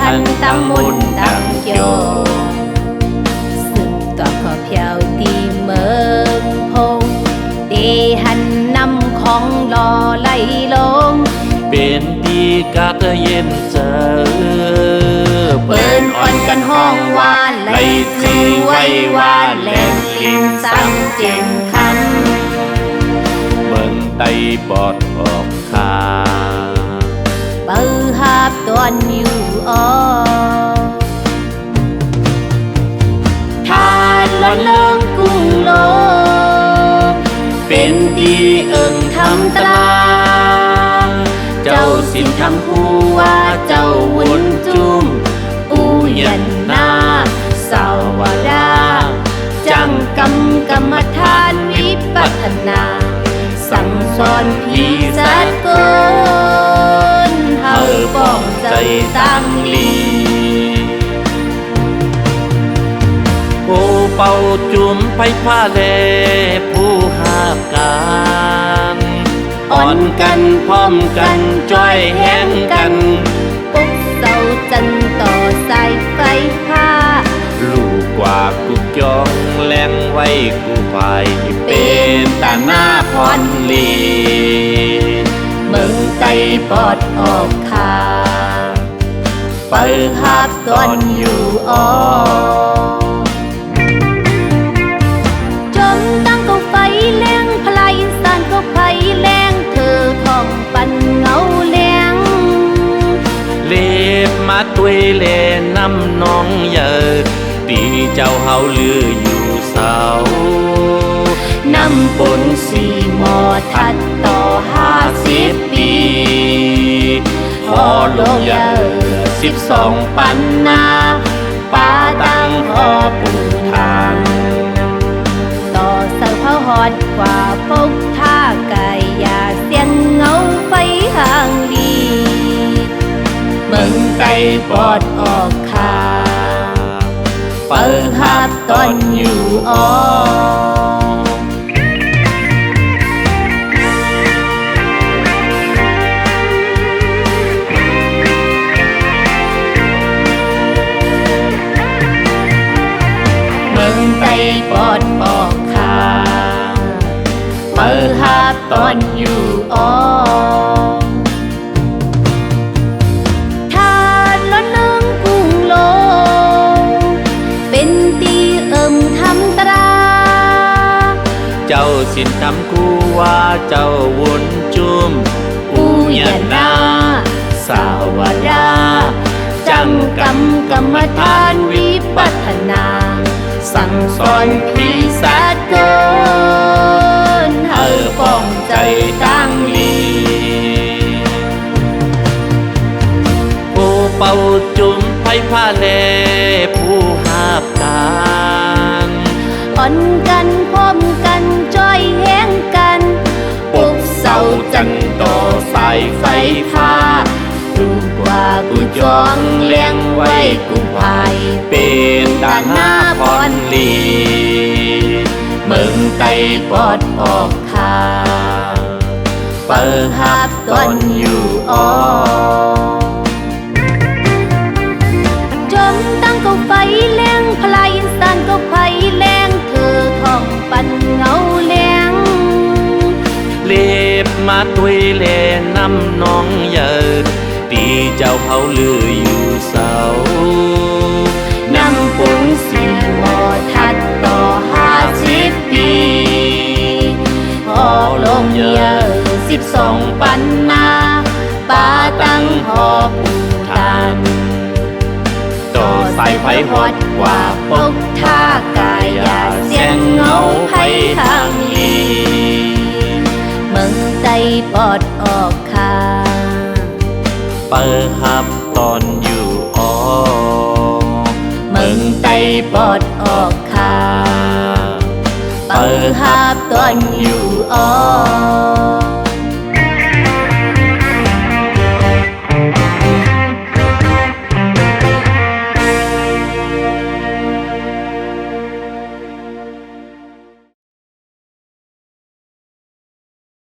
หันตั้งมุนตั้งโยสึกต่อขอเพียวตีเมืองพงเดหันนำของรอไหลลง เป็นดีกาเตเย็นเจอเปิ้นอ่อนกันห้องว่าไหลคือไว้ว่าแหลมลินซ้ำเจนคเมืองไตปอดออกคาำเปิด on you all ทานละเลิงกุ้งโลกเป็นดีเอิงทำตราเจ้าสินทำผู้ว่าเจ้าวุนจุ้มอูยัน ตั้งลีผู้เป่าจุ่มไปผ้าเลผู้หาบการอ่อนกันพร้อมกันจ้อยแห้งกันปุกเสาจันต่อสายไฟผ้าลูกกว่ากุกจองแรงไว้กูไปเป็นตาหน้าพรลีเมืองไตปอดออกขาเปิดหับตอนอยู่ออจมตั้งก็ไฟแรงพลายสานก็ไฟแรงเธอท่องปันเงาแรงเล็บมาตุยเลน้ำน้องเยอตีเจ้าเฮาลืออยู่เสาน้ำปนสีหมอทัดต่อห้าสิบปีพอลงเยอ สิบสองปันนาป้าตั้งพอปูทางต่อเสาเผาหอดกว่าปกท่าไก่ยาเสียงเงาไฟห่างลีเมืองไตปอดออกขาเปิดหับตอนอยู่ออ ตอนอยู่ออกทานละเลิงกุ้งโล เป็นตีเอิ่มทำตรา เจ้าสินทำกูว่าเจ้าวนจุ่มอูยานา สาวดา จังกำกรรมฐานวิปัฒนา สั่งสอนพิสาทเกิ เป่าจุ่มไฟผ้าเลผู้หาบการอ่อนกันพร้อมกันจ้อยแห้งกันปกเสาจันต่อสายไฟฟ้าดูกว่ากูจองเลี้ยงไว้กูภายเป็นดานหน้าพรลีเมืองไตปอดออกขาเปิดหับตอนอยู่ออ มาตุยเลน้ำน้องเยอตีเจ้าเผาลืออยู่เสาน้ำปุนสีหมอทัดต่อห้าสิบปีพอลงเยอะสิบสองปันนาป้าตั้งพอปูทานต่อสายไฟฮอดกว่าปกท่ากายยาเสียงเงาไผทางลี มืองใจปอดออกคาเปิดหับตอนอยู่ออเมืองใจปอดออกคาเปิดหับตอนอยู่ออก